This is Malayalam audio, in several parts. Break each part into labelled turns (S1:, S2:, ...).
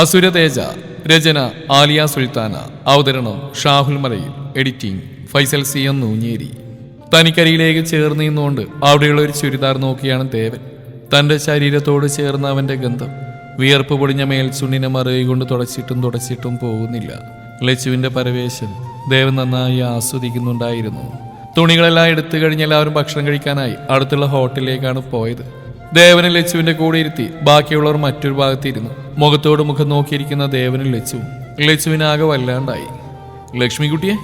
S1: അസുര തേജ രചന ആലിയ സുൽത്താന അവതരണം Shahul Malayil editing Faisal C M Noonjeri. തനിക്കരിയിലേക്ക് ചേർന്ന് നിന്നുകൊണ്ട് അവിടെയുള്ള ഒരു ചുരിദാർ നോക്കിയാണ് ദേവൻ. തന്റെ ശരീരത്തോട് ചേർന്ന അവന്റെ ഗന്ധം വിയർപ്പ് പൊടിഞ്ഞ മേൽച്ചുണ്ണിനെ മറുകൈ കൊണ്ട് തുടച്ചിട്ടും തുടച്ചിട്ടും പോകുന്നില്ല. ലച്ചുവിന്റെ പരവേശം ദേവൻ നന്നായി ആസ്വദിക്കുന്നുണ്ടായിരുന്നു. തുണികളെല്ലാം എടുത്തു കഴിഞ്ഞ് എല്ലാവരും ഭക്ഷണം കഴിക്കാനായി അടുത്തുള്ള ഹോട്ടലിലേക്കാണ് പോയത്. ദേവനെ ലച്ചുവിന്റെ കൂടെ ഇരുത്തി ബാക്കിയുള്ളവർ മറ്റൊരു ഭാഗത്തിരുന്നു മുഖത്തോട് മുഖം നോക്കിയിരിക്കുന്ന ദേവനും ലച്ചുവും ലച്ചുവിനാകെ വല്ലാണ്ടായി. ലക്ഷ്മിക്കുട്ടിയെ.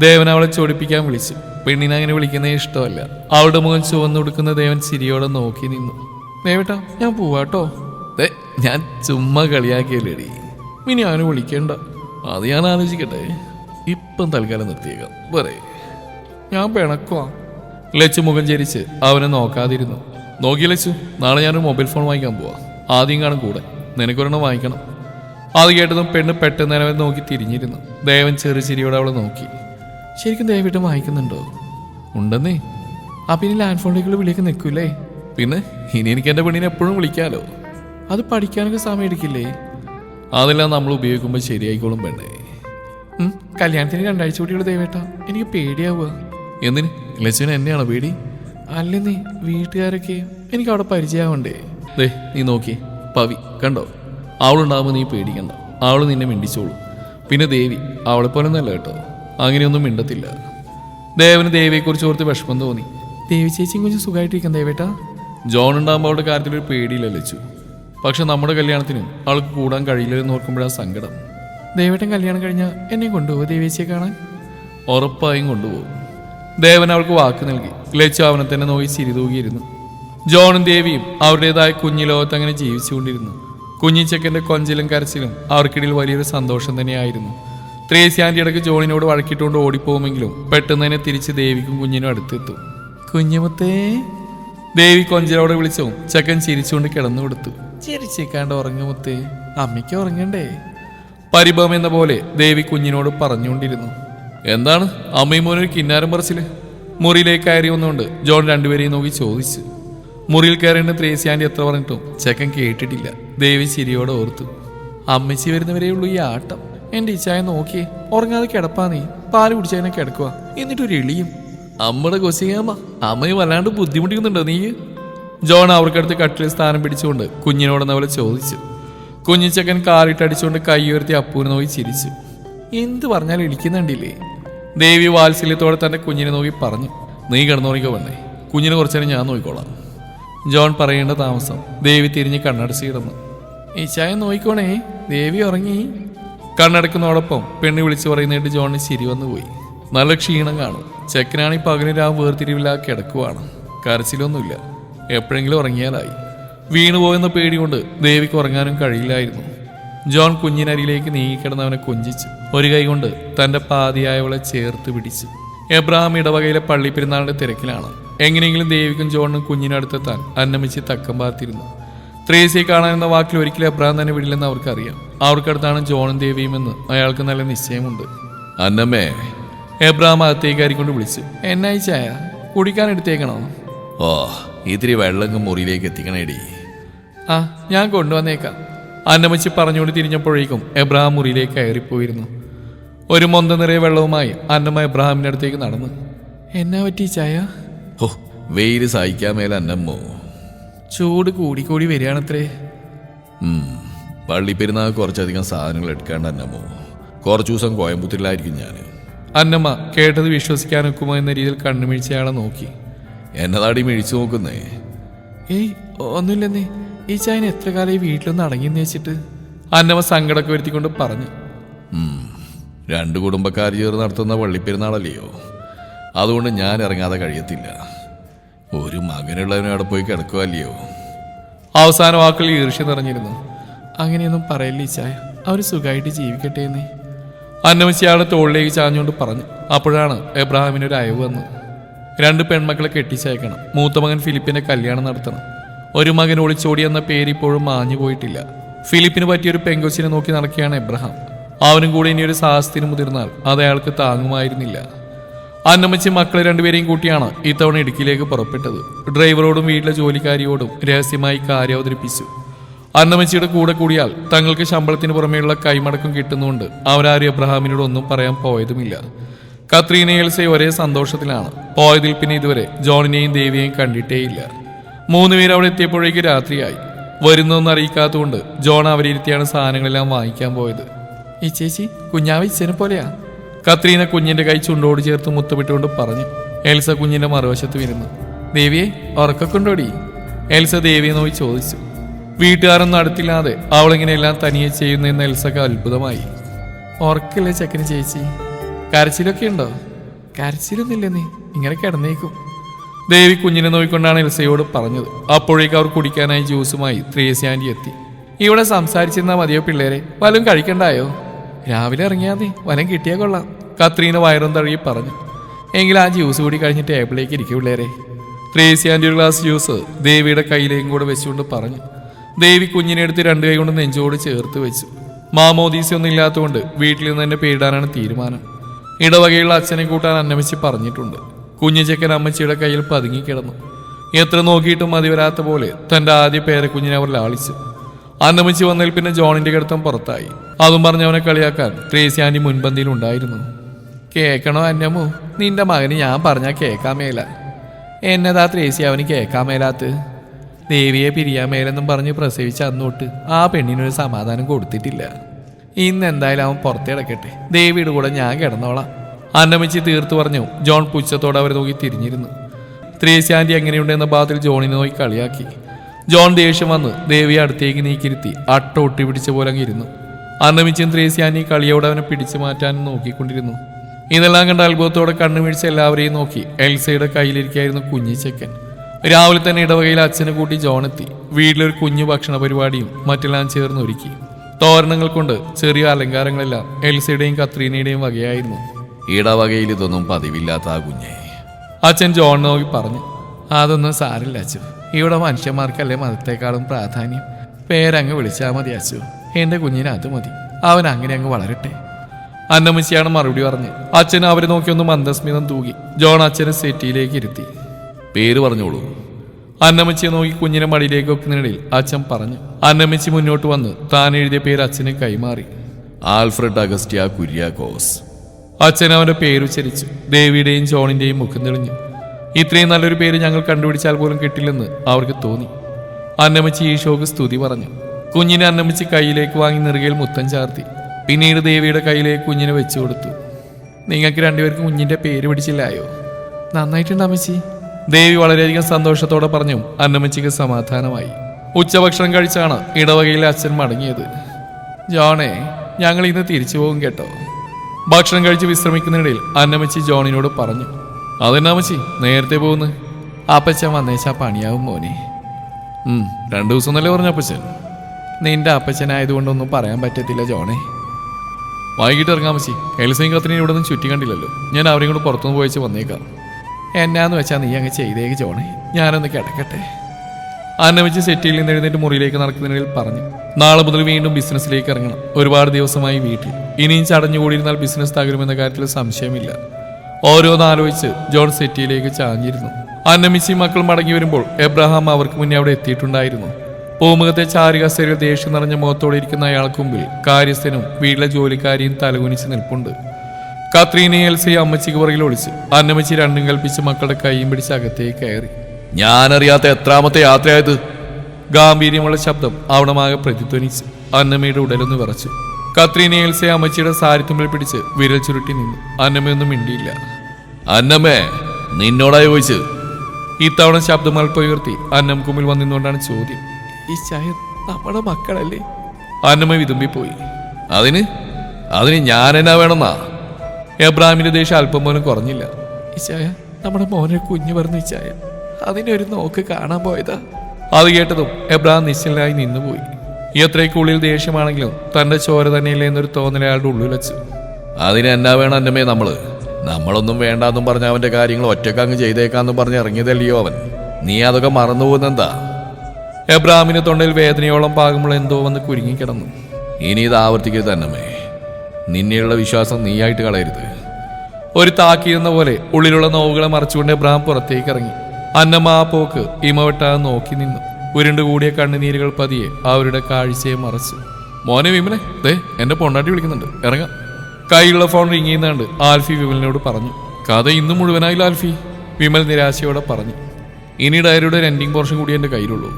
S1: ദേവൻ അവളെ ചോടിപ്പിക്കാൻ വിളിച്ചു. പെണ്ണിനെ അങ്ങനെ വിളിക്കുന്നത് ഇഷ്ടമല്ല. അവളുടെ മുഖം ചുവന്നു കൊടുക്കുന്ന ദേവൻ ചിരിയോടെ നോക്കി നിന്നു. ദേവേട്ടാ ഞാൻ പോവാട്ടോ. ദേ ഞാൻ ചുമ്മാ കളിയാക്കിയല്ലേടി. ഇനി അവനെ വിളിക്കേണ്ട. അത് ഞാൻ ആലോചിക്കട്ടെ. ഇപ്പം തൽക്കാലം നിർത്തിയേക്കാം. പറയേ ഞാൻ പിണക്കുവാ. ലച്ചു മുഖം ചരിച്ച് അവനെ നോക്കാതിരുന്നു. നോക്കി ലച്ചു നാളെ ഞാനൊരു മൊബൈൽ ഫോൺ വാങ്ങിക്കാൻ പോവാ. ആദ്യം കാണും കൂടെ. നിനക്കൊരെണ്ണം വാങ്ങിക്കണം. അത് കേട്ടതും പെണ്ണ് പെട്ടെന്ന് അവൻ നോക്കി തിരിഞ്ഞിരുന്നു. ദേവൻ ചെറിയ ചിരിയോടെ അവളെ നോക്കി. ശരിക്കും ദേവിട്ട് വാങ്ങിക്കുന്നുണ്ടോ? ഉണ്ടെന്നേ. ആ പിന്നെ ലാൻഡ് ഫോണിലേക്കുള്ള വിളിയൊക്കെ നിൽക്കൂലേ പിന്നെ ഇനി എനിക്ക് എന്റെ പെണ്ണിനെ എപ്പോഴും വിളിക്കാമല്ലോ അത് പഠിക്കാനൊക്കെ സമയം എടുക്കില്ലേ? അതെല്ലാം നമ്മൾ ഉപയോഗിക്കുമ്പോൾ ശരിയായിക്കോളും പെണ്ണേ. കല്യാണത്തിന് രണ്ടാഴ്ച കൂടിയുള്ള ദേവേട്ട. എനിക്ക് പേടിയാവുക. എന്തിന്? ലച്ചുവിന് എന്നെയാണോ പേടി? അല്ലെന്നേ വീട്ടുകാരൊക്കെ? എനിക്ക് അവിടെ പരിചയമാവണ്ടേ ദേ നീ നോക്കി. പവി കണ്ടോ? അവളുണ്ടാകുമ്പോൾ നീ പേടിക്കണ്ട. അവൾ നിന്നെ മിണ്ടിച്ചോളൂ. പിന്നെ ദേവി അവളെ പോലെ നല്ല കേട്ടോ. അങ്ങനെയൊന്നും മിണ്ടത്തില്ല. ദേവന് ദേവിയെക്കുറിച്ച് ഓർത്ത് വിഷമം തോന്നി. ദേവി ചേച്ചിയും കുറിച്ച് സുഖമായിട്ടിരിക്കാം ദേവേട്ടാ. ജോൺ ഉണ്ടാകുമ്പോൾ അവളുടെ കാര്യത്തിൽ ഒരു പേടിയില്ല ലച്ചു. പക്ഷെ നമ്മുടെ കല്യാണത്തിന് അവൾക്ക് കൂടാൻ കഴിയില്ലെന്ന് ഓർക്കുമ്പോഴാണ് സങ്കടം. ദേവേട്ടൻ കല്യാണം കഴിഞ്ഞാൽ എന്നെ കൊണ്ടുപോകും ദേവേച്ചിയെ കാണാൻ? ഉറപ്പായും കൊണ്ടുപോകും. ദേവൻ അവൾക്ക് വാക്ക് നൽകി. ലച്ചു അവനെ തന്നെ നോക്കി ചിരി തൂകിയിരുന്നു. ജോണും ദേവിയും അവരുടേതായ കുഞ്ഞു ലോകത്ത് അങ്ങനെ ജീവിച്ചുകൊണ്ടിരുന്നു. കുഞ്ഞിച്ചക്കന്റെ കൊഞ്ചിലും കരച്ചിലും അവർക്കിടയിൽ വലിയൊരു സന്തോഷം തന്നെയായിരുന്നു. ത്രേസി ഇടയ്ക്ക് ജോണിനോട് വഴക്കിട്ടുകൊണ്ട് ഓടിപ്പോകുമെങ്കിലും പെട്ടെന്ന് തന്നെ തിരിച്ച് ദേവിക്കും കുഞ്ഞിനും അടുത്തെത്തും. കുഞ്ഞുമുത്തേ ദേവി കൊഞ്ചലോടെ വിളിച്ചു ചക്കൻ ചിരിച്ചുകൊണ്ട് കിടന്നു കൊടുത്തു ചിരിച്ചേക്കാണ്ട് ഉറങ്ങുമുത്തേ അമ്മയ്ക്ക് ഉറങ്ങണ്ടേ? പരിഭവം എന്ന പോലെ ദേവി കുഞ്ഞിനോട് പറഞ്ഞുകൊണ്ടിരുന്നു. എന്താണ്? അമ്മയും മോനൊരു കിന്നാരം പറച്ചിൽ? മുറിയിലേക്ക് കയറി വന്നുകൊണ്ട് ജോൺ രണ്ടുപേരെയും നോക്കി ചോദിച്ചു. മുറിയിൽ കയറേണ്ട ത്രേസി ആന്റി എത്ര പറഞ്ഞിട്ടും ചെക്കൻ കേട്ടിട്ടില്ല. ദേവി ചിരിയോടെ ഓർത്തു. അമ്മച്ചി വരുന്നവരേ ഉള്ളൂ ഈ ആട്ടം. എന്റെ ഇച്ചായ നോക്കിയേ. ഉറങ്ങാതെ കിടപ്പാ നീ. പാൽ കുടിച്ചതിനെ കിടക്കുക എന്നിട്ടൊരു എളിയും. അമ്മയുടെ കൊച്ചിയമ്മ അമ്മയും വല്ലാണ്ട് ബുദ്ധിമുട്ടിക്കുന്നുണ്ടോ നീ? ജോൺ അവർക്കടുത്ത് കട്ടിൽ സ്ഥാനം പിടിച്ചുകൊണ്ട് കുഞ്ഞിനോടെന്ന പോലെ ചോദിച്ചു. കുഞ്ഞിച്ചക്കൻ കാറിട്ടടിച്ചുകൊണ്ട് കൈ ഉയർത്തി അപ്പൂനെ നോക്കി ചിരിച്ചു. എന്ത് പറഞ്ഞാലും ഇടിക്കുന്നുണ്ടില്ലേ ദേവി വാത്സല്യത്തോടെ തന്റെ കുഞ്ഞിനെ നോക്കി പറഞ്ഞു നീ കിടന്നുറങ്ങിക്കോ വേണ്ടേ കുഞ്ഞിനെ കുറച്ചേരം ഞാൻ നോക്കിക്കോളാം. ജോൺ പറയേണ്ട താമസം ദേവി തിരിഞ്ഞ് കണ്ണടച്ച് കിടന്നു. ചായ നോക്കിക്കോണേ ദേവി ഉറങ്ങി. കണ്ണടക്കുന്നതോടൊപ്പം പെണ്ണ് വിളിച്ചു പറയുന്നതായിട്ട് ജോണിന് ശരി വന്നു പോയി. നല്ല ക്ഷീണം കാണും. ചെക്കനാണ് ഈ പകലും രാവ് വേർതിരിവില്ലാതെ കിടക്കുവാണ്. കരച്ചിലൊന്നുമില്ല. എപ്പോഴെങ്കിലും ഉറങ്ങിയാലായി. വീണുപോയെന്ന പേടികൊണ്ട് ദേവിക്ക് ഉറങ്ങാനും കഴിയില്ലായിരുന്നു. ജോൺ കുഞ്ഞിനരിയിലേക്ക് നീങ്ങിക്കിടന്നവനെ കൊഞ്ചിച്ചു ഒരു കൈകൊണ്ട് തന്റെ പാതിയായവളെ ചേർത്ത് പിടിച്ചു. എബ്രഹാം ഇടവകയിലെ പള്ളി പെരുന്നാളിന്റെ തിരക്കിലാണ്. എങ്ങനെയെങ്കിലും ദേവിക്കും ജോണിനും കുഞ്ഞിനടുത്തെത്താൻ അന്നമിച്ച് തക്കം പാർത്തിരുന്നു. ത്രേസിയെ കാണാനെന്ന വാക്കിൽ ഒരിക്കലും എബ്രഹാം തന്നെ വിടില്ലെന്ന് അവർക്കറിയാം. അവർക്കടുത്താണ് ജോണും ദേവിയും എന്ന് അയാൾക്ക് നല്ല നിശ്ചയമുണ്ട്. അന്നമ്മേ. എബ്രഹാം അകത്തേക്ക് ആരിക്കൊണ്ട് വിളിച്ചു. എന്നായി ചായ? കുടിക്കാൻ എടുത്തേക്കണോ?
S2: ഓ ഇത്തിരി വെള്ളം മുറിയിലേക്ക് എത്തിക്കണേടി.
S1: ആ ഞാൻ കൊണ്ടുവന്നേക്കാം. അന്നമ്മച്ചി പറഞ്ഞുകൊണ്ട് തിരിഞ്ഞപ്പോഴേക്കും എബ്രഹാം മുറിയിലേക്ക് കയറിപ്പോയിരുന്നു. ഒരു മൊന്ത നിറയെ വെള്ളവുമായി അന്നമ്മ എബ്രഹാമിന്റെ അടുത്തേക്ക് നടന്നു. എന്നാ പറ്റി ചായ?
S2: ഓ വെയിൽ സഹിക്കാൻ മേലെ അന്നമ്മോ.
S1: ചൂട് കൂടിക്കൂടി വരികയാണത്രേ.
S2: പള്ളിപ്പെരുന്നാൾ പള്ളി പെരുന്നാൾ കുറച്ചധികം സാധനങ്ങൾ എടുക്കാണ്ട് അന്നമ്മോ. കുറച്ച് ദിവസം കോയമ്പത്തൂരിലായിരിക്കും ഞാൻ
S1: അന്നമ്മ കേട്ടത് വിശ്വസിക്കാൻ ഒക്കുമോ എന്ന രീതിയിൽ കണ്ണുമിഴിച്ചയാളെ നോക്കി.
S2: എന്നതാടി മിഴിച്ചു നോക്കുന്നേ?
S1: ഏയ് ഒന്നുമില്ലെന്നേ. ഈ ചായന എത്ര കാലം ഈ വീട്ടിലൊന്ന് അടങ്ങിയെന്ന് വെച്ചിട്ട്? അന്നമ്മ സങ്കടമൊക്കെ വരുത്തിക്കൊണ്ട് പറഞ്ഞു.
S2: രണ്ടു കുടുംബക്കാർ ചേർന്ന് നടത്തുന്ന പള്ളിപ്പെരുന്നാളല്ലയോ അതുകൊണ്ട് ഞാൻ ഇറങ്ങാതെ കഴിയത്തില്ല. ഒരു മകനുള്ളവനും അവിടെ പോയി കിടക്കുമല്ലയോ
S1: അവസാന വാക്കുകൾ ഈർഷ്യ നിറഞ്ഞിരുന്നു. അങ്ങനെയൊന്നും പറയല്ലേ ചായ അവർ സുഖമായിട്ട് ജീവിക്കട്ടെ എന്നേ അന്നമിച്ചയാളെ അയാളെ തോളിലേക്ക് ചാഞ്ഞുകൊണ്ട് പറഞ്ഞു. അപ്പോഴാണ് എബ്രാഹിമിന് ഒരു അയവ് വന്നത്. രണ്ട് പെൺമക്കളെ കെട്ടിച്ചയക്കണം. മൂത്ത മകൻ ഫിലിപ്പിന്റെ കല്യാണം നടത്തണം. ഒരു മകൻ ഒളിച്ചോടി എന്ന പേര് ഇപ്പോഴും മാഞ്ഞു പോയിട്ടില്ല. ഫിലിപ്പിന് പറ്റിയൊരു പെങ്കൊച്ചിനെ നോക്കി നടക്കുകയാണ് എബ്രഹാം. അവനും കൂടി ഒരു സാഹസത്തിന് മുതിർന്നാൽ അത് അയാൾക്ക് താങ്ങുമായിരുന്നില്ല. അന്നമ്മച്ചി മക്കളെ രണ്ടുപേരെയും കൂട്ടിയാണ് ഇത്തവണ ഇടുക്കിയിലേക്ക് പുറപ്പെട്ടത്. ഡ്രൈവറോടും വീട്ടിലെ ജോലിക്കാരിയോടും രഹസ്യമായി കാര്യം അവതരിപ്പിച്ചു. അന്നമ്മച്ചിയുടെ കൂടെ കൂടിയാൽ തങ്ങൾക്ക് ശമ്പളത്തിന് പുറമെയുള്ള കൈമടക്കം കിട്ടുന്നുണ്ട്. അവരാരും എബ്രഹാമിനോട് ഒന്നും പറയാൻ പോയതുമില്ല. കത്രീന എൽസെ ഒരേ സന്തോഷത്തിലാണ്. പോയതിൽ പിന്നെ ഇതുവരെ ജോണിനെയും ദേവിയെയും കണ്ടിട്ടേയില്ല. മൂന്നുപേർ അവിടെ എത്തിയപ്പോഴേക്ക് രാത്രിയായി. വരുന്നൊന്നും അറിയിക്കാത്തതുകൊണ്ട് ജോൺ അവരിരുത്തിയാണ് സാധനങ്ങളെല്ലാം വാങ്ങിക്കാൻ പോയത്. ഈ ചേച്ചി കുഞ്ഞാവ് ഇച്ചനെ പോലെയാ? കത്രീന കുഞ്ഞിന്റെ കൈ ചുണ്ടോട് ചേർത്ത് മുത്തമിട്ടുകൊണ്ട് പറഞ്ഞു. എൽസ കുഞ്ഞിന്റെ മറുവശത്ത് വരുന്നു. ദേവിയെ ഉറക്കൊണ്ടോടി എൽസ ദേവിയെ നോക്കി ചോദിച്ചു. വീട്ടുകാരൊന്നും അടുത്തില്ലാതെ അവളിങ്ങനെ എല്ലാം തനിയെ ചെയ്യുന്നതെന്ന് എൽസക്ക് അത്ഭുതമായി. ഉറക്കില്ലേ ചെക്കന് ചേച്ചി? കരച്ചിലൊക്കെ ഉണ്ടോ? കരച്ചിലൊന്നുമില്ല നീ ഇങ്ങനെ കിടന്നേക്കും. ദേവി കുഞ്ഞിനെ നോക്കിക്കൊണ്ടാണ് എൽസയോട് പറഞ്ഞത്. അപ്പോഴേക്ക് അവർ കുടിക്കാനായി ജ്യൂസുമായി ത്രേസ്യാന്റി എത്തി. ഇവിടെ സംസാരിച്ചിരുന്നാ മതിയോ പിള്ളേരെ? വലും കഴിക്കണ്ടായോ? രാവിലെ ഇറങ്ങിയാതെ വലം കിട്ടിയാൽ കൊള്ളാം. കത്രീന വയറും തഴുകി പറഞ്ഞു. എങ്കിൽ ആ ജ്യൂസ് കൂടി കഴിഞ്ഞ് ടേബിളിലേക്ക് ഇരിക്കും പിള്ളേരെ. ത്രേസ്യാന്റി ഒരു ഗ്ലാസ് ജ്യൂസ് ദേവിയുടെ കയ്യിലേക്കും കൂടെ വെച്ചുകൊണ്ട് പറഞ്ഞു. ദേവി കുഞ്ഞിനെ എടുത്ത് രണ്ട് കൈ കൊണ്ട് നെഞ്ചോട് ചേർത്ത് വെച്ചു. മാമോദീസൊന്നും ഇല്ലാത്തതുകൊണ്ട് വീട്ടിൽ നിന്ന് തന്നെ പേരിടാനാണ് തീരുമാനം. ഇടവകയുള്ള അച്ഛനെ കൂട്ടാൻ അന്വേഷിച്ച് പറഞ്ഞിട്ടുണ്ട്. കുഞ്ഞു ചെക്കൻ അമ്മച്ചിയുടെ കയ്യിൽ പതുങ്ങിക്കിടന്നു എത്ര നോക്കിയിട്ടും മതി വരാത്ത പോലെ തന്റെ ആദ്യ പേരക്കുഞ്ഞിനെ അവർ ലാളിച്ചു. അന്നമച്ചി വന്നതിൽ പിന്നെ ജോണിന്റെ കിടത്തം പുറത്തായി. അതും പറഞ്ഞ് അവനെ കളിയാക്കാൻ ത്രേസി ആന്റി മുൻപന്തിയിൽ ഉണ്ടായിരുന്നു. കേൾക്കണോ അന്നമോ നിന്റെ മകന് ഞാൻ പറഞ്ഞാൽ കേൾക്കാൻ മേല. എന്നതാ ത്രേസി അവന് കേൾക്കാൻ മേലാത്ത്? ദേവിയെ പിരിയാൻ മേലെന്നും പറഞ്ഞ് പ്രസവിച്ച അന്നോട്ട് ആ പെണ്ണിനൊരു സമാധാനം കൊടുത്തിട്ടില്ല. ഇന്ന് എന്തായാലും അവൻ പുറത്തിടക്കട്ടെ ദേവിയുടെ കൂടെ ഞാൻ കിടന്നോളാം. അന്നമ്മച്ചി തീർത്തു പറഞ്ഞു. ജോൺ പുച്ഛത്തോടെ അവരെ നോക്കി തിരിഞ്ഞിരുന്നു. ത്രേസി എങ്ങനെയുണ്ടെന്ന ഭാഗത്തിൽ ജോണിനെ നോക്കി കളിയാക്കി. ജോൺ ദേഷ്യം വന്ന് ദേവിയെ അടുത്തേക്ക് നീക്കിരുത്തി അട്ട ഒട്ടി പിടിച്ച പോലെ അങ്ങിരുന്നു അന്നമിച്ചും ത്രേസി കളിയോടെ അവനെ പിടിച്ചു മാറ്റാൻ നോക്കിക്കൊണ്ടിരുന്നു. ഇതെല്ലാം കണ്ട അത്ഭുതത്തോടെ കണ്ണുവീഴ്ച എല്ലാവരെയും നോക്കി എൽസയുടെ കയ്യിലിരിക്കായിരുന്നു കുഞ്ഞിച്ചക്കൻ രാവിലെ തന്നെ ഇടവകയിൽ അച്ഛനെ കൂട്ടി ജോൺ എത്തി. വീട്ടിലൊരു കുഞ്ഞു ഭക്ഷണ പരിപാടിയും മറ്റെല്ലാം ചേർന്ന് ഒരുക്കി തോരണങ്ങൾ കൊണ്ട് ചെറിയ അലങ്കാരങ്ങളെല്ലാം എൽസയുടെയും കത്രീനയുടെയും വകയായിരുന്നു.
S2: ഇടവകയിൽ ഇതൊന്നും പതിവില്ലാത്ത ആ കുഞ്ഞെ.
S1: അച്ഛൻ ജോൺ നോക്കി പറഞ്ഞു അതൊന്നും സാരില്ല അച്ചു. ഇവിടെ മനുഷ്യന്മാർക്കല്ലേ മതത്തെക്കാളും പ്രാധാന്യം? പേരങ്ങ് വിളിച്ചാൽ മതി അച്ചു. എന്റെ കുഞ്ഞിന് അത് മതി. അവൻ അങ്ങനെ അങ്ങ് വളരട്ടെ. അന്നമ്മച്ചിയാണ് മറുപടി പറഞ്ഞ് അച്ഛൻ അവരെ നോക്കി ഒന്ന് മന്ദസ്മിതം തൂകി. ജോൺ അച്ഛനെ സെറ്റിയിലേക്ക് ഇരുത്തി.
S2: പേര് പറഞ്ഞോളൂ.
S1: അന്നമ്മച്ചിയെ നോക്കി കുഞ്ഞിനെ മടിയിലേക്ക് വെക്കുന്നതിനിടയിൽ അച്ഛൻ പറഞ്ഞു അന്നമ്മച്ചി മുന്നോട്ട് വന്ന് താൻ എഴുതിയ പേര് അച്ഛന് കൈമാറി.
S2: ആൽഫ്രഡ് അഗസ്റ്റിയ കുര്യാക്കോസ്.
S1: അച്ഛൻ അവന്റെ പേരുച്ചരിച്ചു ദേവിയുടെയും ജോണിന്റെയും മുഖം തെളിഞ്ഞു. ഇത്രയും നല്ലൊരു പേര് ഞങ്ങൾ കണ്ടുപിടിച്ചാൽ പോലും കിട്ടില്ലെന്ന് അവർക്ക് തോന്നി. അന്നമ്മച്ചി ഈശോക്ക് സ്തുതി പറഞ്ഞു. കുഞ്ഞിനെ അന്നമ്മച്ചി കയ്യിലേക്ക് വാങ്ങി നെറുകയിൽ മുത്തം ചാർത്തി. പിന്നീട് ദേവിയുടെ കയ്യിലേക്ക് കുഞ്ഞിനെ വെച്ചു കൊടുത്തു. നിങ്ങൾക്ക് രണ്ടുപേർക്കും കുഞ്ഞിന്റെ പേര് പിടിച്ചില്ലായോ? നന്നായിട്ടുണ്ട് അമ്മച്ചി. ദേവി വളരെയധികം സന്തോഷത്തോടെ പറഞ്ഞു. അന്നമ്മച്ചിക്ക് സമാധാനമായി. ഉച്ചഭക്ഷണം കഴിച്ചാണ് ഇടവകയിലെ അച്ഛൻ മടങ്ങിയത്. ജോണേ ഞങ്ങൾ ഇന്ന് തിരിച്ചു പോകും കേട്ടോ. ഭക്ഷണം കഴിച്ച് വിശ്രമിക്കുന്നതിനിടയിൽ അന്നമച്ചി ജോണിനോട് പറഞ്ഞു അതെന്നാമച്ചി നേരത്തെ പോകുന്നു. അപ്പച്ചൻ വന്നേച്ചാ പണിയാവും മോനെ. രണ്ടു ദിവസം എന്നല്ലേ പറഞ്ഞ അപ്പച്ചൻ? നിന്റെ അപ്പച്ചനായതുകൊണ്ടൊന്നും പറയാൻ പറ്റത്തില്ല ജോണേ. വൈകിട്ട് ഇറങ്ങാം മച്ചി എൽസയും കത്തിനെ ഇവിടെ നിന്ന് ചുറ്റി കണ്ടില്ലല്ലോ. ഞാൻ അവരെയും കൂടെ പുറത്തുനിന്ന് പോയിച്ച് വന്നേക്കാം. എന്നാന്ന് വെച്ചാൽ നീ അങ്ങ് ചെയ്തേക്ക് ജോണേ. ഞാനൊന്ന് കിടക്കട്ടെ. അന്നമിച്ച് സെറ്റിയിൽ നിന്ന് എഴുന്നേറ്റ് മുറിയിലേക്ക് നടക്കുന്നതിനിടയിൽ പറഞ്ഞു നാളെ മുതൽ വീണ്ടും ബിസിനസ്സിലേക്ക് ഇറങ്ങണം. ഒരുപാട് ദിവസമായി വീട്ടിൽ. ഇനിയും ചടഞ്ഞുകൂടിയിരുന്നാൽ ബിസിനസ് തകരുമെന്ന കാര്യത്തിൽ സംശയമില്ല. ഓരോന്നാലോചിച്ച് ജോൺ സെറ്റിയിലേക്ക് ചാഞ്ഞിരുന്നു. അന്നമിച്ചി മക്കൾ മടങ്ങി വരുമ്പോൾ എബ്രഹാം അവർക്ക് മുന്നേ അവിടെ എത്തിയിട്ടുണ്ടായിരുന്നു. പൂമുഖത്തെ ചാരികസേരയിൽ ദേഷ്യം നിറഞ്ഞ മുഖത്തോടെ ഇരിക്കുന്ന അയാൾക്ക് മുമ്പിൽ കാര്യസ്ഥനും വീട്ടിലെ ജോലിക്കാരിയും തലകുനിച്ച് നിൽപ്പുണ്ട്. കത്രീനയിൽ സി അമ്മച്ചിക്ക് പുറകിൽ ഒളിച്ച് അന്നമ്മച്ചി രണ്ടും കൽപ്പിച്ച് മക്കളുടെ കൈയും പിടിച്ച് അകത്തേക്ക് കയറി.
S2: ഞാനറിയാത്ത എത്രാമത്തെ യാത്രയായത്?
S1: ഗാംഭീര്യമുള്ള ശബ്ദം അവണമാകെ പ്രതിധ്വനിച്ചു അന്നമ്മയുടെ ഉടലൊന്ന് വിറച്ചു. കത്രീന എൽസെ അമ്മച്ചിയുടെ സാരിത്തുമ്പിൽ പിടിച്ച് വിരൽ ചുരുട്ടി നിന്നു. അന്നമ്മയൊന്നും മിണ്ടിയില്ല.
S2: അന്നമ്മേ നിന്നോടാ ചോദിച്ച്.
S1: ഇത്തവണ ശബ്ദം അല്പം ഉയർത്തി അന്നം കുമ്പിൽ വന്നിന്നുകൊണ്ടാണ് ചോദ്യം. ഈ ചായ നമ്മുടെ മക്കളല്ലേ? അന്നമ്മ വിതുമ്പിപ്പോയി.
S2: അതിന്? അതിന് ഞാൻ എന്നാ വേണമെന്നാ?
S1: എബ്രാഹിമിന്റെ ദേഷ്യം അല്പം പോലും കുറഞ്ഞില്ല. ഈ ചായ നമ്മുടെ മോനെ കുഞ്ഞു പറഞ്ഞു ഈ ചായ അതിനെ ഒരു നോക്ക് കാണാൻ പോയതാ. അത് കേട്ടതും എബ്രാം നിശ്ചലനായി നിന്നുപോയി. എത്രയ്ക്ക് ഉള്ളിൽ ദേഷ്യമാണെങ്കിലും തന്റെ ചോര തന്നെയില്ല എന്നൊരു തോന്നൽ അയാളുടെ ഉള്ളിൽ വെച്ചു.
S2: അതിന് എന്നാ വേണം എന്നമേ നമ്മൾ? നമ്മളൊന്നും വേണ്ടാന്നും പറഞ്ഞ അവന്റെ കാര്യങ്ങൾ ഒറ്റയ്ക്ക് അങ്ങ് ചെയ്തേക്കാന്നും പറഞ്ഞ് ഇറങ്ങിയതല്ലയോ അവൻ? നീ അതൊക്കെ മറന്നു പോകുന്നെന്താ
S1: എബ്രാഹിമിന്റെ തൊണ്ടയിൽ വേദനയോളം പാകുമ്പോൾ എന്തോ വന്ന് കുരുങ്ങിക്കിടന്നു
S2: ഇനി ഇത് ആവർത്തിക്കരുത് അന്നമേ നിന്നെയുള്ള വിശ്വാസം നീയായിട്ട് കളയരുത്.
S1: ഒരു താക്കിയിരുന്ന പോലെ ഉള്ളിലുള്ള നോവുകളെ മറച്ചുകൊണ്ട് എബ്രാം പുറത്തേക്ക് ഇറങ്ങി. അന്നമ്മ പോക്ക് ഇമവട്ടാ നോക്കി നിന്നു. ഉരുണ്ടുകൂടിയ കണ്ണുനീരുകൾ പതിയെ അവരുടെ കാഴ്ചയെ മറച്ചു. മോനെ വിമലെ ദേ എന്റെ പൊണ്ടാട്ടി വിളിക്കുന്നുണ്ട്. ഇറങ്ങാം. കൈയുള്ള ഫോൺ റിങ് ചെയ്യുന്നുണ്ട് ആൽഫി വിമലിനോട് പറഞ്ഞു. കഥ ഇന്ന് മുഴുവനായില്ല ആൽഫി വിമൽ നിരാശയോടെ പറഞ്ഞു. ഇനി ഡയറിയുടെ രണ്ടിങ് പോർഷൻ കൂടി എന്റെ കയ്യിലുള്ളൂ.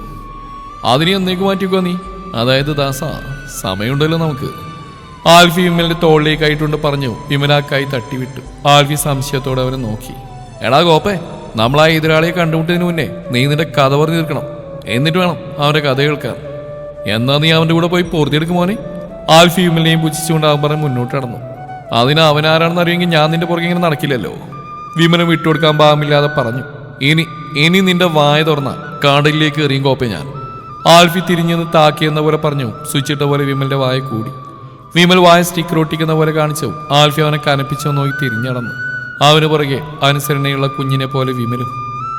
S1: അതിനെ എന്നേക്ക് മാറ്റിക്കോ നീ. അതായത് ദാസ സമയമുണ്ടല്ലോ നമുക്ക്. ആൽഫി വിമലിന്റെ തോളിലേക്ക് ആയിട്ടുണ്ട് പറഞ്ഞു വിമലാക്കായി തട്ടിവിട്ടു. ആൽഫി സംശയത്തോടെ അവനെ നോക്കി. എടാ ഗോപ്പേ നമ്മൾ ആ എതിരാളിയെ കണ്ടുമുട്ടതിന് മുന്നേ നീ നിന്റെ കഥ പറഞ്ഞു തീർക്കണം. എന്നിട്ട് വേണം അവന്റെ കഥ കേൾക്കാൻ. എന്നാ നീ അവന്റെ കൂടെ പോയി പൂർത്തിയെടുക്കുമോനെ മോനെ. ആൽഫി വിമലിനെയും പുച്ഛിച്ചുകൊണ്ട് അവൻ പറഞ്ഞ് മുന്നോട്ട് നടന്നു. അതിന് അവനാരാണെന്ന് അറിയുമെങ്കിൽ ഞാൻ നിന്റെ പുറകെ ഇങ്ങനെ നടക്കില്ലല്ലോ. വിമലം വിട്ടുകൊടുക്കാൻ പാകമില്ലാതെ പറഞ്ഞു ഇനി ഇനി നിന്റെ വായ തുറന്ന കാടലിലേക്ക് എറിയും കോപ്പ ഞാൻ. ആൽഫി തിരിഞ്ഞെന്ന് താക്കിയെന്ന പോലെ പറഞ്ഞു സ്വിച്ചിട്ട പോലെ വിമലിന്റെ വായ കൂടി. വിമൽ വായ സ്റ്റിക്കർ ഒട്ടിക്കുന്ന പോലെ കാണിച്ചു. ആൽഫി അവനെ കനപ്പിച്ചു നോക്കി തിരിഞ്ഞടന്നു അവന് പുറകെ അനുസരണയുള്ള കുഞ്ഞിനെ പോലെ വിമലും.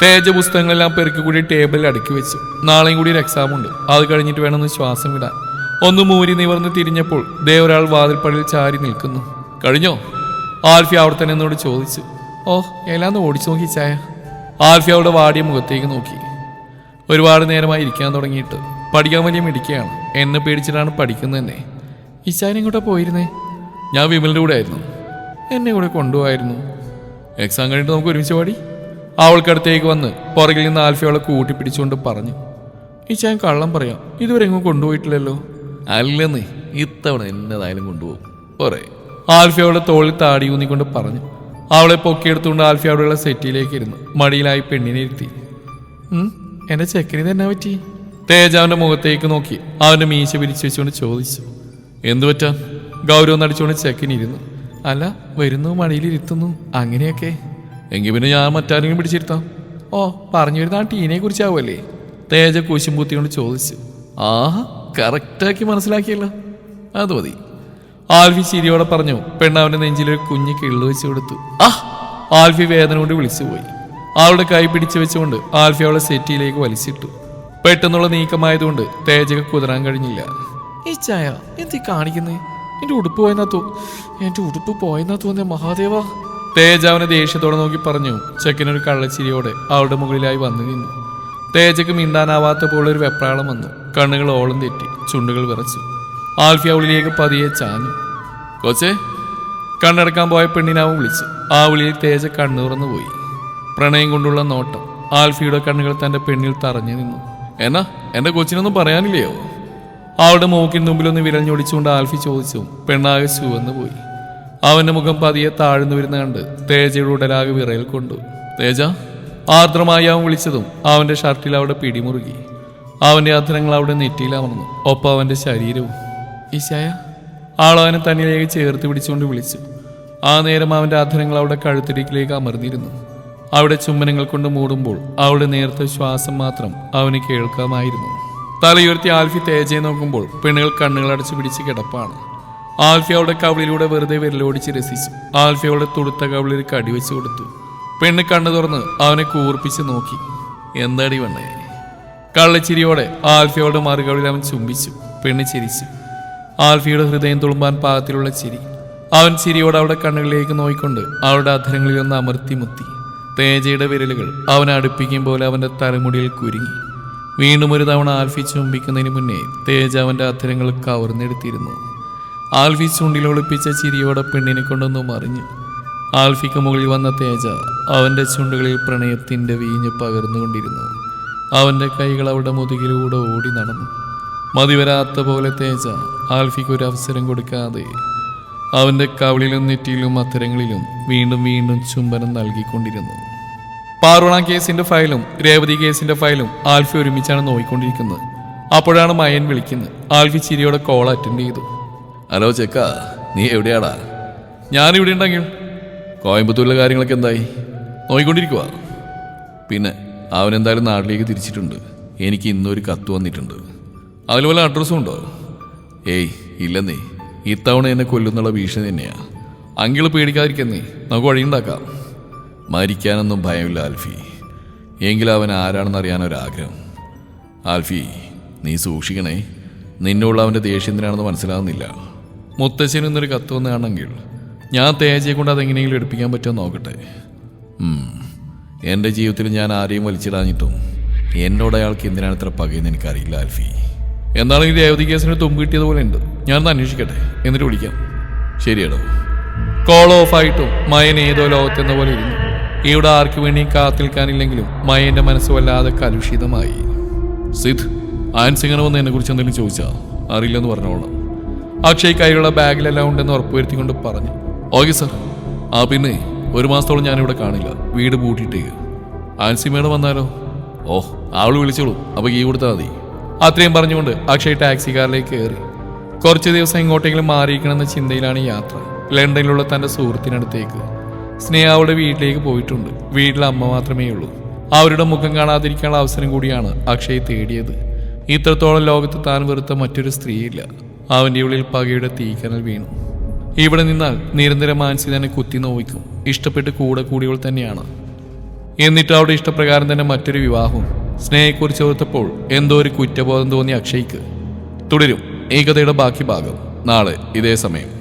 S1: തേജ പുസ്തകങ്ങളെല്ലാം പെറുക്കി കൂടി ടേബിളിൽ അടുക്കി വെച്ചു. നാളെയും കൂടി ഒരു എക്സാം ഉണ്ട്. അത് കഴിഞ്ഞിട്ട് വേണമെന്ന് ശ്വാസം വിടാൻ. ഒന്ന് മൂരി നിവർന്ന് തിരിഞ്ഞപ്പോൾ ദേ ഒരാൾ വാതിൽപ്പടിയിൽ ചാരി നിൽക്കുന്നു. കഴിഞ്ഞോ? ആൽഫി അവിടെ തന്നെ എന്നോട് ചോദിച്ചു. ഓ എല്ലാന്ന് ഓടിച്ചു നോക്കി ചായ. ആൽഫി അവിടെ വാടിയ മുഖത്തേക്ക് നോക്കി. ഒരുപാട് നേരമായി ഇരിക്കാൻ തുടങ്ങിയിട്ട്. പഠിക്കാൻ വലിയ മിടിക്കുകയാണ് എന്നെ പേടിച്ചിട്ടാണ് പഠിക്കുന്നത് തന്നെ ഇങ്ങോട്ടാണ് പോയിരുന്നേ? ഞാൻ വിമലിന്റെ കൂടെ ആയിരുന്നു. എന്നെ കൂടെ കൊണ്ടുപോകായിരുന്നു. എക്സാം കഴിഞ്ഞിട്ട് നമുക്ക് ഒരുമിച്ച് പാടി. അവൾക്കടുത്തേക്ക് വന്ന് പുറകിൽ നിന്ന് ആൽഫിയോളെ കൂട്ടി പിടിച്ചുകൊണ്ട് പറഞ്ഞു ഈ ഇച്ചാൻ കള്ളം പറയാം. ഇതുവരെ എങ്ങും കൊണ്ടുപോയിട്ടില്ലല്ലോ.
S2: അല്ലെന്ന് ഇത്തവണ എന്നതായാലും കൊണ്ടുപോകും. പോരെ.
S1: ആൽഫി അവളെ തോളിൽ താടി ഊന്നിക്കൊണ്ട് പറഞ്ഞു. അവളെ പൊക്കിയെടുത്തുകൊണ്ട് ആൽഫി അവിടെയുള്ള സെറ്റിയിലേക്ക് ഇരുന്നു. മടിയിലായി പെണ്ണിനെ ഇരുത്തി. എന്റെ ചെക്കനി തന്നെ പറ്റി? തേജ അവന്റെ മുഖത്തേക്ക് നോക്കി. അവന്റെ മീശ പിരിച്ചു വെച്ചുകൊണ്ട് ചോദിച്ചു. എന്തു പറ്റാ ഗൗരവം നടിച്ചുകൊണ്ട് ചെക്കനിരുന്നു അല്ല വരുന്നു മടിയിലിരുത്തുന്നു അങ്ങനെയൊക്കെ. എങ്കിൽ പിന്നെ ഞാൻ മറ്റാരെങ്കിലും പിടിച്ചിരുത്താം? ഓ പറഞ്ഞു വരുന്ന ആ ടീനെ കുറിച്ചാവുമല്ലേ? തേജ കുശുംപൂത്തിക്കൊണ്ട് ചോദിച്ചു. ആഹാ കറക്റ്റാക്കി മനസ്സിലാക്കിയല്ലോ. അത് മതി. ആൽഫി ചിരിയോടെ പറഞ്ഞു പെണ്ണാവിന്റെ അവന്റെ നെഞ്ചിലൊരു കുഞ്ഞ് കിള്ളു വെച്ച് കൊടുത്തു. ആഹ് ആൽഫി വേദന കൊണ്ട് വിളിച്ചുപോയി. ആളുടെ കൈ പിടിച്ചു വെച്ചുകൊണ്ട് ആൽഫി അവളെ സെറ്റിയിലേക്ക് വലിച്ചിട്ടു. പെട്ടെന്നുള്ള നീക്കമായതുകൊണ്ട് തേജക കുതിരാൻ കഴിഞ്ഞില്ല. ഈ ചായ എന്തി കാണിക്കുന്നേ? എന്റെ ഉടുപ്പ് പോയെന്നാ? തോ ഉടുപ്പ് പോയെന്നാ തോന്നിയ മഹാദേവ. തേജ അവനെ ദേഷ്യത്തോടെ നോക്കി പറഞ്ഞു ചെക്കനൊരു കള്ളച്ചിരിയോടെ അവളുടെ മുകളിലായി വന്നു നിന്നു. തേജക്ക് മിണ്ടാനാവാത്ത പോലെ ഒരു വെപ്രാളം വന്നു. കണ്ണുകൾ ഓളം തെറ്റി ചുണ്ടുകൾ വിറച്ചു. ആൽഫി അവളിലേക്ക് പതിയെ ചാഞ്ഞു. കൊച്ചേ കണ്ണടക്കാൻ പോയ പെണ്ണിനാവും വിളിച്ചു. ആ വിളിയിൽ തേജ കണ്ണുറന്നു പോയി. പ്രണയം കൊണ്ടുള്ള നോട്ടം ആൽഫിയുടെ കണ്ണുകൾ തന്റെ പെണ്ണിൽ തറഞ്ഞു നിന്നു. എന്നാ എന്റെ കൊച്ചിനൊന്നും പറയാനില്ലയോ? അവളുടെ മൂക്കിന് മുമ്പിലൊന്ന് വിരഞ്ഞൊടിച്ചുകൊണ്ട് ആൽഫി ചോദിച്ചു പെണ്ണാകെ ചുവന്നു പോയി. അവന്റെ മുഖം പതിയെ താഴ്ന്നു വരുന്ന കണ്ട് തേജയുടെ ഉടലാകെ വിറയിൽ കൊണ്ടു. തേജ ആർദ്രമായി അവൻ വിളിച്ചതും അവന്റെ ഷർട്ടിൽ അവിടെ പിടിമുറുകി അവന്റെ അധരങ്ങൾ അവിടെ നെറ്റിയിൽ അമർന്നു. ഒപ്പം അവന്റെ ശരീരവും. ഈശായ ആളവനെ തന്നിലേക്ക് ചേർത്ത് പിടിച്ചുകൊണ്ട് വിളിച്ചു. ആ നേരം അവന്റെ അധരങ്ങൾ അവിടെ കഴുത്തിടിക്കിലേക്ക് അമർന്നിരുന്നു. അവിടെ ചുംബനങ്ങൾ കൊണ്ട് മൂടുമ്പോൾ അവളുടെ നേർത്ത ശ്വാസം മാത്രം അവന് കേൾക്കാമായിരുന്നു. തലയുയർത്തി ആൽഫി തേജയെ നോക്കുമ്പോൾ പെണ്ണുകൾ കണ്ണുകൾ അടച്ചു പിടിച്ച് കിടപ്പാണ്. ആൽഫി അവളുടെ കവിളിലൂടെ വെറുതെ വിരലോടിച്ച് രസിച്ചു. ആൽഫി അവളുടെ തുടുത്ത കവിളിൽ കടിവെച്ച് കൊടുത്തു. പെണ്ണ് കണ്ണു തുറന്ന് അവനെ കൂർപ്പിച്ച് നോക്കി. എന്താടി വണ്ണേ കള്ളച്ചിരിയോടെ ആൽഫിയോടെ മറുകവിളിൽ അവൻ ചുംബിച്ചു. പെണ്ണ് ചിരിച്ചു. ആൽഫിയുടെ ഹൃദയം തുളുമ്പാൻ പാകത്തിലുള്ള ചിരി. അവൻ ചിരിയോടെ അവളുടെ കണ്ണുകളിലേക്ക് നോയിക്കൊണ്ട് അവളുടെ അധരങ്ങളിൽ ഒന്ന് അമർത്തി മുത്തി. തേജയുടെ വിരലുകൾ അവനെ അടുപ്പിക്കും പോലെ അവന്റെ തലമുടിയിൽ കുരുങ്ങി. വീണ്ടും ഒരു തവണ ആൽഫി ചുംബിക്കുന്നതിന് മുന്നേ തേജ അവന്റെ അധരങ്ങൾ കവർന്നെടുത്തിരുന്നു. ആൽഫി ചുണ്ടിൽ ഒളിപ്പിച്ച ചിരിയോടെ പെണ്ണിനെ കൊണ്ടൊന്നു മറിഞ്ഞു. ആൽഫിക്ക് മുകളിൽ വന്ന തേജ അവന്റെ ചുണ്ടുകളിൽ പ്രണയത്തിന്റെ വീഞ്ഞ് പകർന്നുകൊണ്ടിരുന്നു. അവന്റെ കൈകൾ അവളുടെ മുതുകിലൂടെ ഓടി നടന്നു. മതിവരാത്ത പോലെ തേജ ആൽഫിക്ക് ഒരു അവസരം കൊടുക്കാതെ അവന്റെ കവിളിലും നെറ്റിയിലും അത്തരങ്ങളിലും വീണ്ടും വീണ്ടും ചുംബനം നൽകിക്കൊണ്ടിരുന്നു. പാർവണ കേസിന്റെ ഫയലും രേവതി കേസിന്റെ ഫയലും ആൽഫി ഒരുമിച്ചാണ് നോക്കിക്കൊണ്ടിരിക്കുന്നത് അപ്പോഴാണ് മയൻ വിളിക്കുന്നത്. ആൽഫി ചിരിയോടെ കോൾ അറ്റൻഡ് ചെയ്തു.
S2: ഹലോ ചെക്ക നീ എവിടെയാടാ?
S1: ഞാൻ ഇവിടെ ഉണ്ടെങ്കിൽ.
S2: കോയമ്പത്തൂരിലെ കാര്യങ്ങളൊക്കെ എന്തായി? നോയിക്കൊണ്ടിരിക്കുക പിന്നെ അവൻ എന്തായാലും നാട്ടിലേക്ക് തിരിച്ചിട്ടുണ്ട്. എനിക്ക് ഇന്നൊരു കത്ത് വന്നിട്ടുണ്ട്.
S1: അതിൽ വല്ല അഡ്രസ്സും ഉണ്ടോ?
S2: ഏയ് ഇല്ലെന്നേ. ഇത്തവണ എന്നെ കൊല്ലുന്നുള്ള ഭീഷണി തന്നെയാ.
S1: അങ്കിൾ പേടിക്കാതിരിക്കുന്നേ. നമുക്ക് വഴിയുണ്ടാക്കാം.
S2: മരിക്കാനൊന്നും ഭയമില്ല ആൽഫി. എങ്കിലും അവൻ ആരാണെന്ന് അറിയാനൊരാഗ്രഹം ആൽഫി നീ സൂക്ഷിക്കണേ. നിന്നോളം അവന്റെ ദേഷ്യത്തിനാണെന്ന് മനസ്സിലാകുന്നില്ല.
S1: മുത്തശ്ശന് ഇന്നൊരു കത്ത് വന്നാണെങ്കിൽ ഞാൻ തേജയെ കൊണ്ട് അതെങ്ങനെയെങ്കിലും എടുപ്പിക്കാൻ പറ്റുമോ നോക്കട്ടെ.
S2: എന്റെ ജീവിതത്തിൽ ഞാൻ ആരെയും വലിച്ചിടാഞ്ഞിട്ടും എന്നോട് അയാൾക്ക് എന്തിനാണ് ഇത്ര പകയെന്ന് എനിക്കറിയില്ല ആൽഫി.
S1: എന്നാണ് ഈ രേവതി കേസിന് തുമ്പ് കിട്ടിയതുപോലെ ഉണ്ട്. ഞാനൊന്ന് അന്വേഷിക്കട്ടെ. എന്നിട്ട് വിളിക്കാം.
S2: ശരിയാണോ
S1: കോൾ ഓഫ് ആയിട്ടും മയൻ ഏതോ ലോകത്തെന്ന പോലെ ഇരുന്നു. ഇവിടെ ആർക്കു വേണ്ടിയും കാത്തിൽക്കാനില്ലെങ്കിലും മയന്റെ മനസ്സ് വല്ലാതെ കലുഷിതമായി. സിദ് ആൻസിങ്ങനെ വന്ന് എന്നെ കുറിച്ച് എന്തെങ്കിലും ചോദിച്ചാ? അറിയില്ലെന്ന് പറഞ്ഞോളാം അക്ഷയ് കയ്യിലുള്ള ബാഗിലെല്ലാം ഉണ്ടെന്ന് ഉറപ്പുവരുത്തിക്കൊണ്ട് പറഞ്ഞു. Okay sir. ആ പിന്നെ ഒരു മാസത്തോളം ഞാനിവിടെ കാണില്ല. വീട് പൂട്ടിയിട്ടേ. ആൻസി മേഡം വന്നാലോ? ഓ അവൾ വിളിച്ചോളൂ. അപ്പൊ ഈ കൊടുത്താൽ മതി. അത്രയും പറഞ്ഞുകൊണ്ട് അക്ഷയ് ടാക്സി കാറിലേക്ക് കയറി. കുറച്ച് ദിവസം ഇങ്ങോട്ടെങ്കിലും മാറിയിരിക്കണമെന്ന ചിന്തയിലാണ് യാത്ര. ലണ്ടനിലുള്ള തന്റെ സുഹൃത്തിനടുത്തേക്ക്. സ്നേഹ അവളുടെ വീട്ടിലേക്ക് പോയിട്ടുണ്ട്. വീട്ടിൽ അമ്മ മാത്രമേ ഉള്ളൂ. അവരുടെ മുഖം കാണാതിരിക്കാനുള്ള അവസരം കൂടിയാണ് അക്ഷയ് തേടിയത്. ഇത്രത്തോളം ലോകത്ത് താൻ വെറുത്ത മറ്റൊരു സ്ത്രീയില്ല. അവന്റെ ഉള്ളിൽ പകയുടെ തീക്കനൽ വീണു. ഇവിടെ നിന്നാൽ നിരന്തരം മാനസി തന്നെ കുത്തി നോവിക്കും. ഇഷ്ടപ്പെട്ട് കൂടെ കൂടിയവൾ തന്നെയാണ്. എന്നിട്ട് അവിടെ ഇഷ്ടപ്രകാരം തന്നെ മറ്റൊരു വിവാഹവും. സ്നേഹയെക്കുറിച്ച് ഓർത്തപ്പോൾ എന്തോ ഒരു കുറ്റബോധം തോന്നി അക്ഷയ്ക്ക്. തുടരും. ഈ കഥയുടെ ബാക്കി ഭാഗം. നാളെ ഇതേ സമയം.